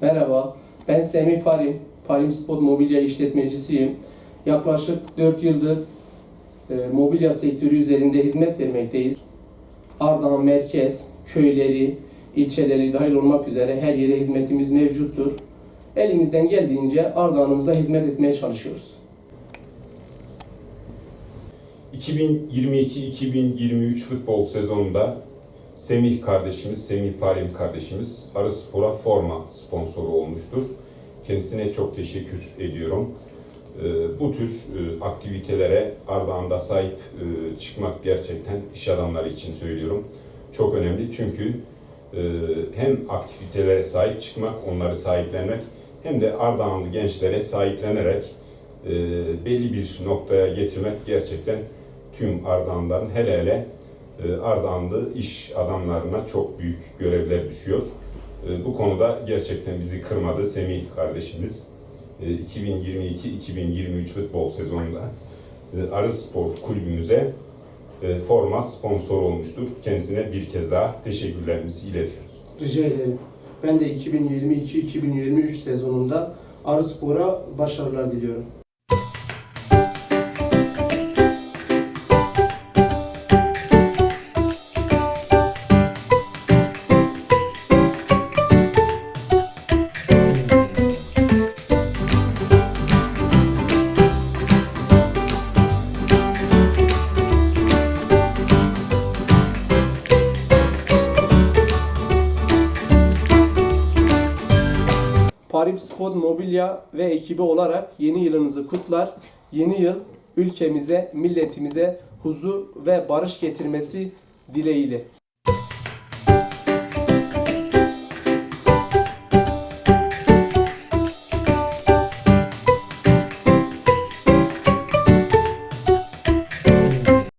Merhaba, ben Semih Parim, Parim Spot Mobilya işletmecisiyim. Yaklaşık 4 yıldır e, mobilya sektörü üzerinde hizmet vermekteyiz. Ardahan merkez, köyleri, ilçeleri dahil olmak üzere her yere hizmetimiz mevcuttur. Elimizden geldiğince Ardahan'ımıza hizmet etmeye çalışıyoruz. 2022-2023 futbol sezonunda Semih kardeşimiz, Semih Parim kardeşimiz Arı Spor'a forma sponsoru olmuştur. Kendisine çok teşekkür ediyorum. Ee, Bu tür e, aktivitelere Ardahan'da sahip e, çıkmak gerçekten iş adamları için söylüyorum. Çok önemli çünkü e, hem aktivitelere sahip çıkmak, onları sahiplenmek hem de Ardahanlı gençlere sahiplenerek belli bir noktaya getirmek gerçekten tüm Ardahanlıların hele hele Ardahanlı iş adamlarına çok büyük görevler düşüyor. E, Bu konuda gerçekten bizi kırmadı Semih kardeşimiz. E, 2022-2023 futbol sezonunda e, Arı Spor kulübümüze e, forma sponsor olmuştur. Kendisine bir kez daha teşekkürlerimizi iletiyoruz. Rica ederim. Ben de 2022-2023 sezonunda Arı Spor'a başarılar diliyorum. Paris Sport Mobilya ve ekibi olarak yeni yılınızı kutlar. Yeni yıl ülkemize, milletimize huzur ve barış getirmesi dileğiyle.